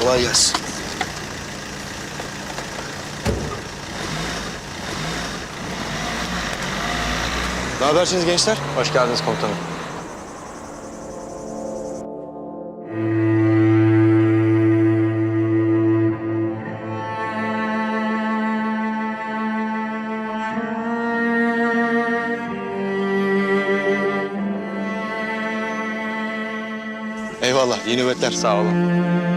Kolay gelsin. Ne habersiniz gençler? Hoş geldiniz komutanım. Eyvallah. İyi nöbetler. Sağ olun.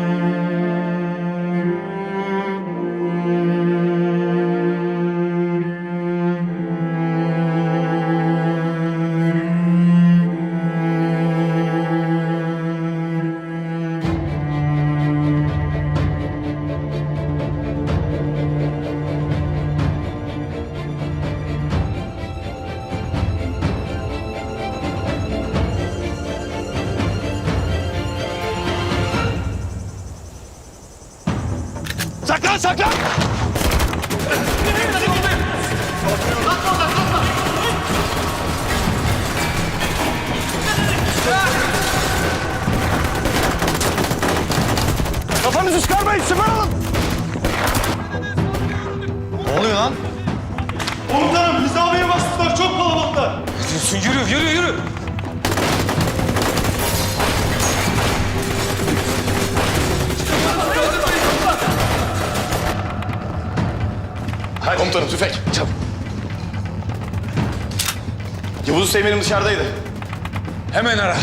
Kafanızı çıkarmayın, sıfır alın! Ne oluyor lan? Komutanım nizamiye bastılar çok kalabalıklar. Yürü, yürü, yürü. Hadi. Komutanım tüfek, çabuk. Yavuz Hüseyin'im dışarıdaydı. Hemen ara.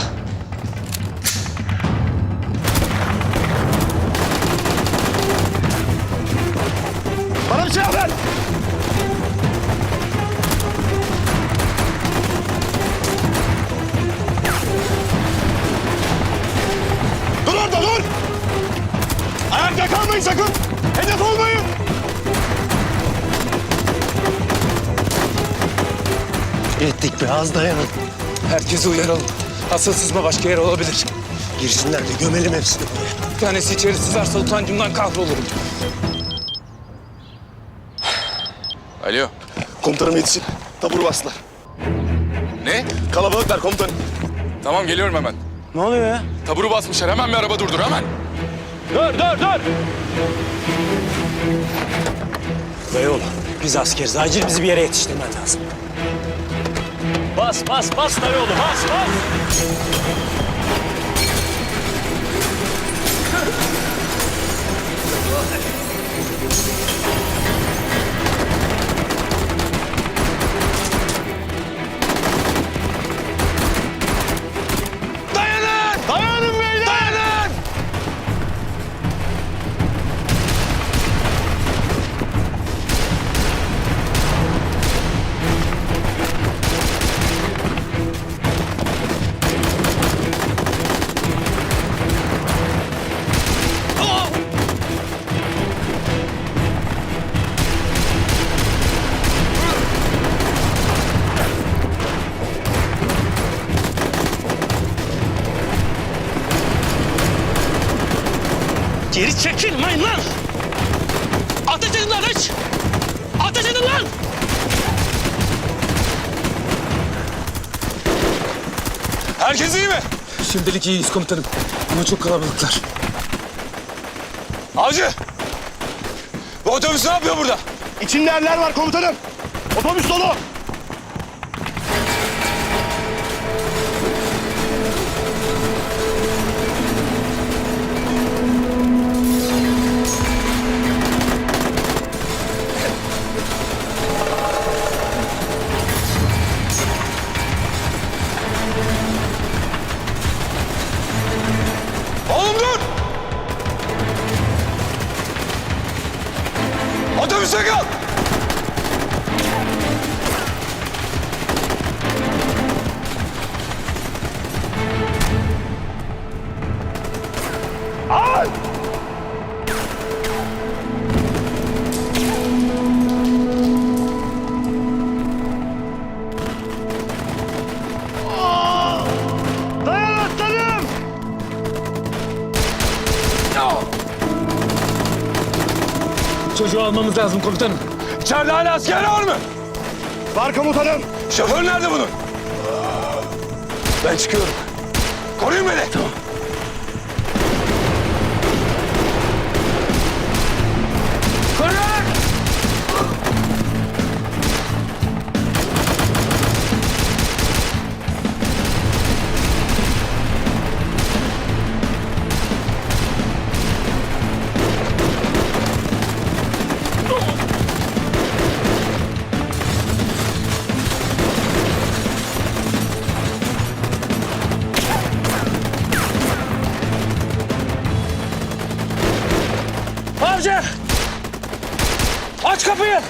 Herkesi uyaralım. Asıl sızma başka yer olabilir. Girsinler de gömelim hepsini buraya. Bir tanesi içeri sızarsa utancımdan kahrolurum. Alo. Komutanım yetişin. Tabur bastılar. Ne? Kalabalıklar komutanım. Tamam geliyorum hemen. Ne oluyor ya? Taburu basmışlar. Hemen bir araba durdur hemen. Dur dur dur. Beyoğlu biz askeriz. Acil bizi bir yere yetiştirmen lazım. Bas bas bas Beyoğlu bas bas. Herkes iyi mi? Şimdilik iyiyiz komutanım. Ama çok kalabalıklar. Avcı! Bu otobüs ne yapıyor burada? İçinde erler var komutanım. Otobüs dolu. Otobüse kal! Lazım komutanım. İçeride hala asker var mı? Var komutanım. Şoför nerede bunun? Ben çıkıyorum. Koruyun beni. Tamam. Savcı! Aç kapıyı!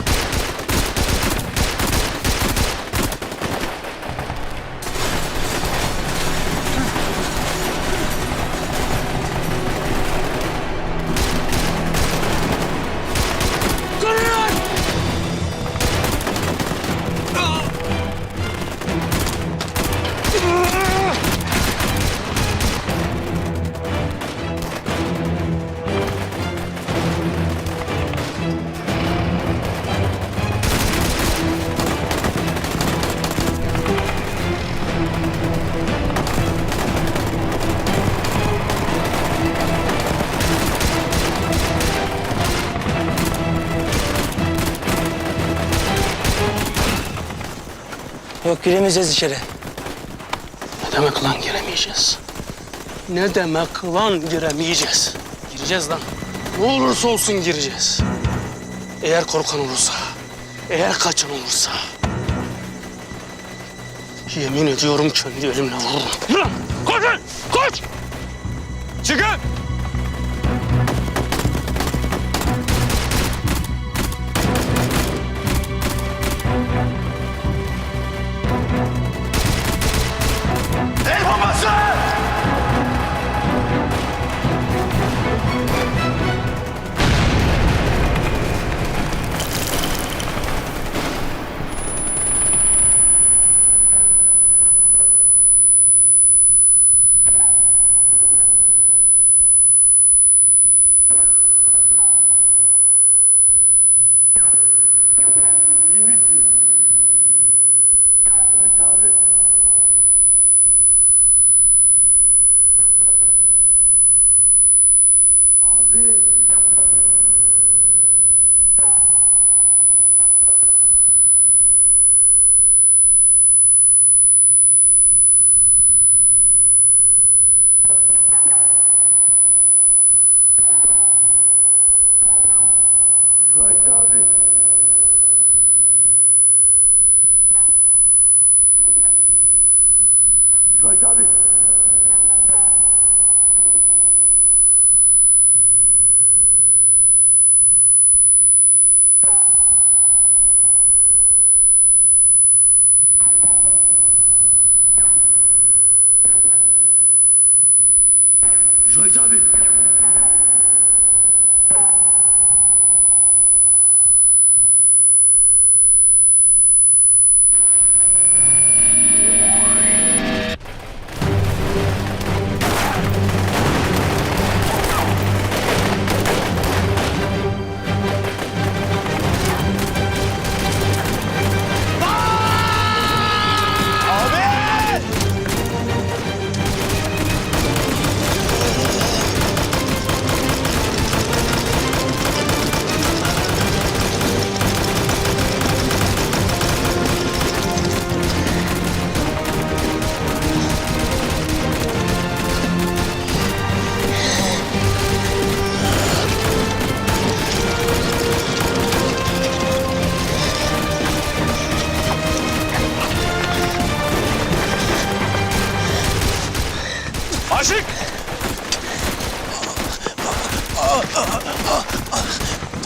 Yok giremeyeceğiz içeri. Ne demek lan giremeyeceğiz? Ne demek lan giremeyeceğiz? Gireceğiz lan. Ne olursa olsun gireceğiz. Eğer korkan olursa, eğer kaçan olursa... Yemin ediyorum kendi elimle vururum. Yürü lan! Koş lan! Koş! Çıkın! Cahit abi. Cahit abi. Cahit abi. Aşık!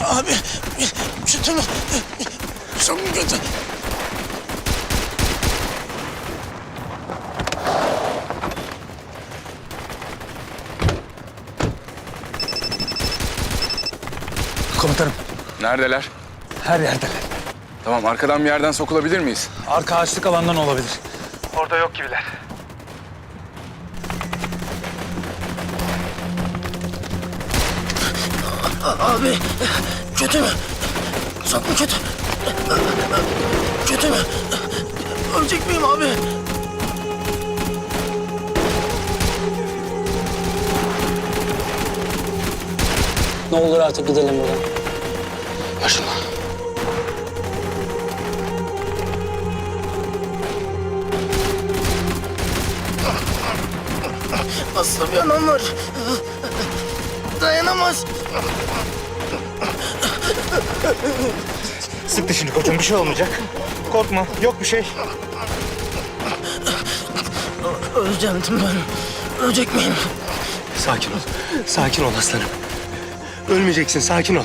Abi, kötü mü? Çok kötü? Komutanım Neredeler? her yerdeler. Tamam arkadan bir yerden sokulabilir miyiz? Arka ağaçlık alandan olabilir. Abi, kötü mü? Çok mu kötü? Kötü mü? Ölecek miyim abi? Ne olur artık gidelim buradan. Yaşına. Nasıl bir anam var? Dayanamaz. Sık dişini koçum bir şey olmayacak. Korkma yok bir şey. Öleceğim değil mi ben? Ölecek miyim? Sakin ol. Sakin ol aslanım. Ölmeyeceksin sakin ol.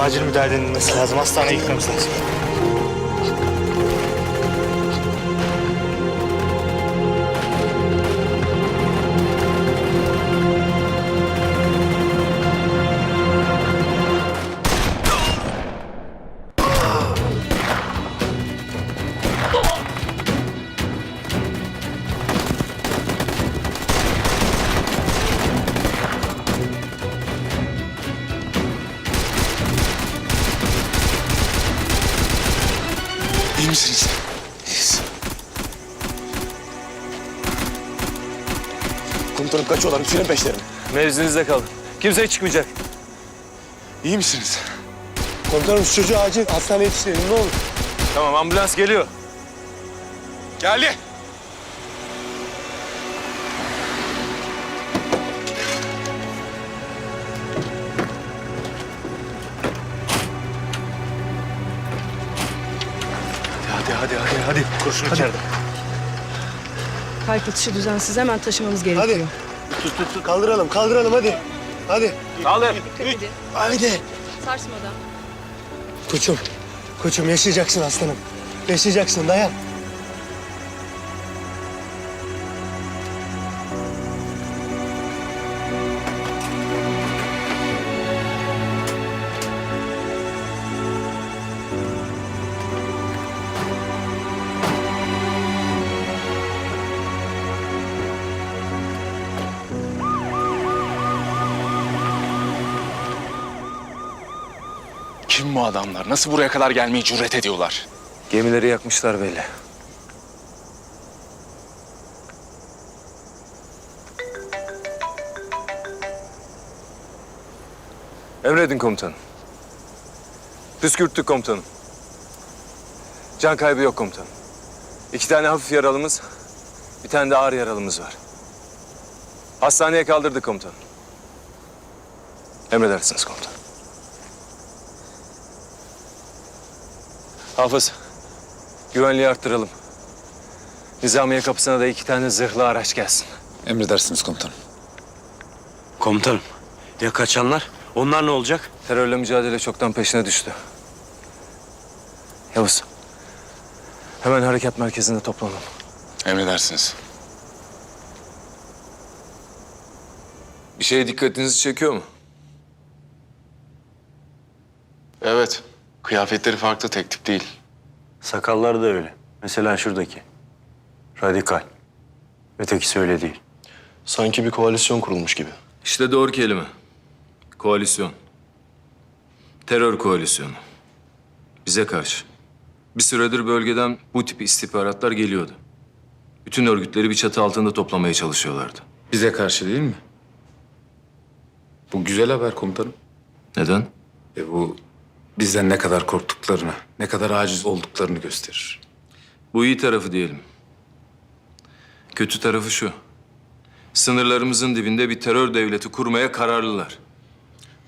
Acil müdahale edilmesi lazım. Hastaneye gitmemiz lazım. Komutanım kaçıyorlar. Üçüne peşlerine. Mevzinizde kalın. Kimse çıkmayacak. İyi misiniz? Komutanım şu çocuğu acil hastaneye yetiştirelim ne olur. Tamam ambulans geliyor. Geldi. Hadi hadi hadi hadi. Kurşun içeride. Kalp atışı düzensiz hemen taşımamız gerekiyor. Hadi. Tut tut tut. Kaldıralım kaldıralım hadi. Hadi. Kaldır. Haydi. Sarsmadan. Koçum. Koçum yaşayacaksın aslanım. Yaşayacaksın dayan. Kim bu adamlar? Nasıl buraya kadar gelmeyi cüret ediyorlar? Gemileri yakmışlar belli. Emredin komutanım. Püskürttük komutanım. Can kaybı yok komutanım. İki tane hafif yaralımız, bir tane de ağır yaralımız var. Hastaneye kaldırdık komutanım. Emredersiniz komutanım. Hafız, güvenliği arttıralım. Nizamiye kapısına da iki tane zırhlı araç gelsin. Emredersiniz komutanım. Komutanım, ya kaçanlar? Onlar ne olacak? Terörle mücadele çoktan peşine düştü. Yavuz, hemen harekat merkezinde toplanalım. Emredersiniz. Bir şeye dikkatinizi çekiyor mu? Evet. Kıyafetleri farklı, tek tip değil. Sakallar da öyle. Mesela şuradaki. Radikal. Ötekisi öyle değil. Sanki bir koalisyon kurulmuş gibi. İşte doğru kelime. Koalisyon. Terör koalisyonu. Bize karşı. Bir süredir bölgeden bu tip istihbaratlar geliyordu. Bütün örgütleri bir çatı altında toplamaya çalışıyorlardı. Bize karşı değil mi? Bu güzel haber komutanım. Neden? E bu bizden ne kadar korktuklarını, ne kadar aciz olduklarını gösterir. Bu iyi tarafı diyelim. Kötü tarafı şu. Sınırlarımızın dibinde bir terör devleti kurmaya kararlılar.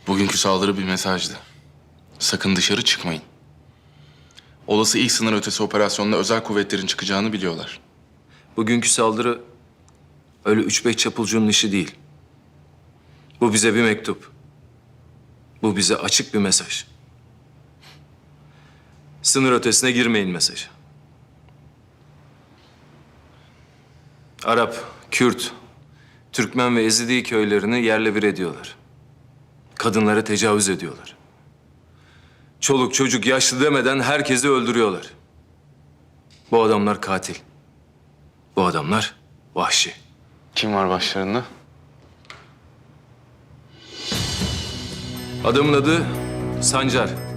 Bugünkü saldırı bir mesajdı. Sakın dışarı çıkmayın. Olası ilk sınır ötesi operasyonda özel kuvvetlerin çıkacağını biliyorlar. Bugünkü saldırı öyle üç beş çapulcunun işi değil. Bu bize bir mektup. Bu bize açık bir mesaj. Sınır ötesine girmeyin mesajı. Arap, Kürt, Türkmen ve Ezidi köylerini yerle bir ediyorlar. Kadınlara tecavüz ediyorlar. Çoluk çocuk yaşlı demeden herkesi öldürüyorlar. Bu adamlar katil. Bu adamlar vahşi. Kim var başlarında? Adamın adı Sancar.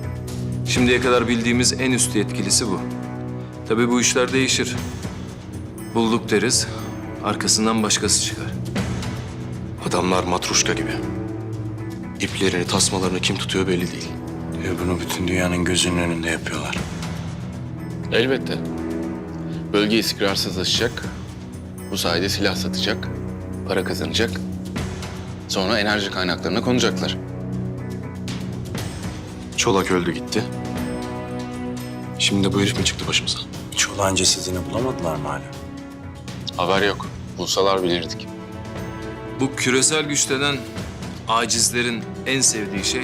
Şimdiye kadar bildiğimiz en üst yetkilisi bu. Tabii bu işler değişir. Bulduk deriz, arkasından başkası çıkar. Adamlar matruşka gibi. İplerini, tasmalarını kim tutuyor belli değil. Ve bunu bütün dünyanın gözünün önünde yapıyorlar. Elbette. Bölge istikrarsızlaşacak. Bu sayede silah satacak, para kazanacak. Sonra enerji kaynaklarına konacaklar. Çolak öldü gitti. Şimdi de bu herif mi çıktı başımıza? Çolağın cesedini bulamadılar mı hala? Haber yok. Bulsalar bilirdik. Bu küresel güç denen acizlerin en sevdiği şey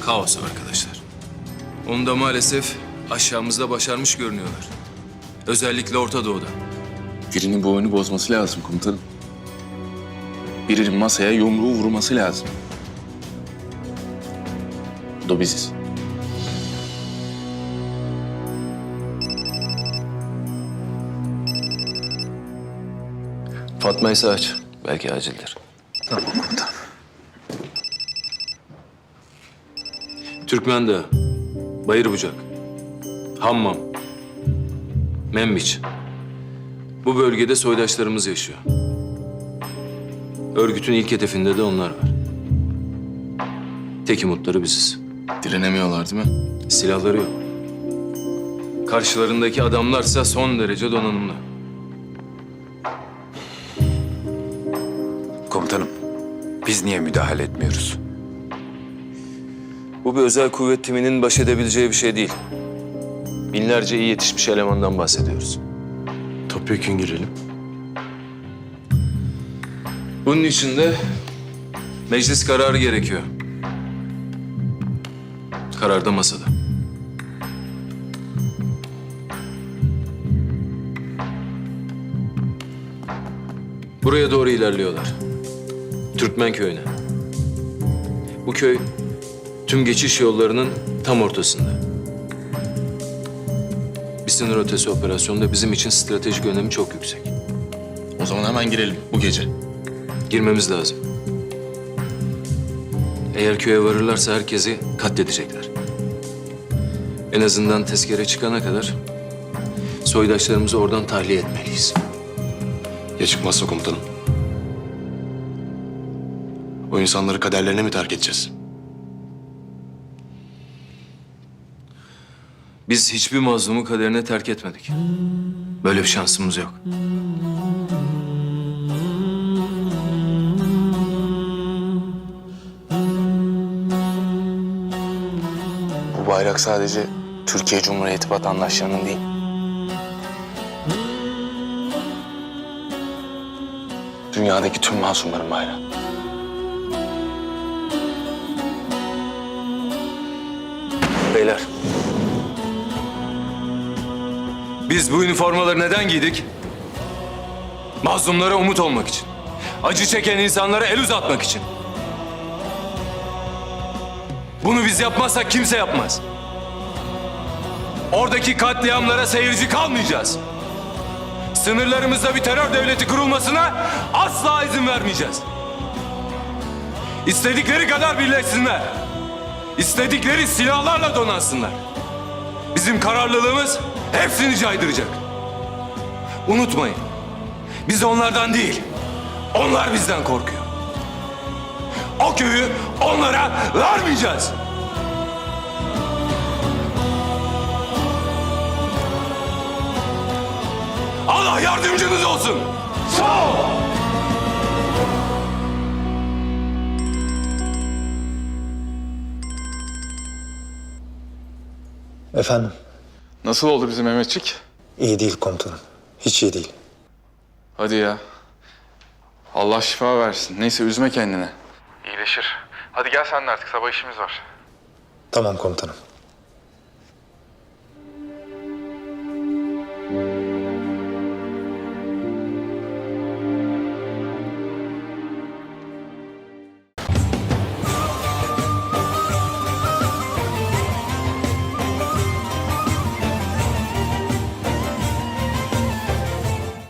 kaos arkadaşlar. Onu da maalesef aşağımızda başarmış görünüyorlar. Özellikle Orta Doğu'da. Birinin bu oyunu bozması lazım komutanım. Birinin masaya yumruğu vurması lazım. Bu da biziz. Fatma ise aç. Belki acildir. Tamam komutanım. Türkmen Dağı, Bayır Bucak, Hammam, Membiç. Bu bölgede soydaşlarımız yaşıyor. Örgütün ilk hedefinde de onlar var. Tek umutları biziz. Direnemiyorlar değil mi? Silahları yok. Karşılarındaki adamlarsa son derece donanımlı. Biz niye müdahale etmiyoruz? Bu bir özel kuvvet timinin baş edebileceği bir şey değil. Binlerce iyi yetişmiş elemandan bahsediyoruz. Topyekun girelim. Bunun için de meclis kararı gerekiyor. Karar da masada. Buraya doğru ilerliyorlar. Türkmen köyüne. Bu köy tüm geçiş yollarının tam ortasında. Bir sınır ötesi operasyonda bizim için stratejik önemi çok yüksek. O zaman hemen girelim bu gece. Girmemiz lazım. Eğer köye varırlarsa herkesi katledecekler. En azından tezkere çıkana kadar soydaşlarımızı oradan tahliye etmeliyiz. Ya çıkmazsa komutanım? O insanları kaderlerine mi terk edeceğiz? Biz hiçbir mazlumu kaderine terk etmedik. Böyle bir şansımız yok. Bu bayrak sadece Türkiye Cumhuriyeti vatandaşlarının değil. Dünyadaki tüm masumların bayrağı. Beyler. Biz bu üniformaları neden giydik? Mazlumlara umut olmak için. Acı çeken insanlara el uzatmak için. Bunu biz yapmazsak kimse yapmaz. Oradaki katliamlara seyirci kalmayacağız. Sınırlarımızda bir terör devleti kurulmasına asla izin vermeyeceğiz. İstedikleri kadar birleşsinler. İstedikleri silahlarla donansınlar. Bizim kararlılığımız hepsini caydıracak. Unutmayın. Biz onlardan değil, onlar bizden korkuyor. O köyü onlara vermeyeceğiz. Allah yardımcınız olsun. Sağ ol. Efendim, Nasıl oldu bizim Mehmetçik? iyi değil komutanım. Hiç iyi değil. Hadi ya. Allah şifa versin. Neyse üzme kendini. İyileşir. Hadi gel sen de artık sabah işimiz var. Tamam komutanım.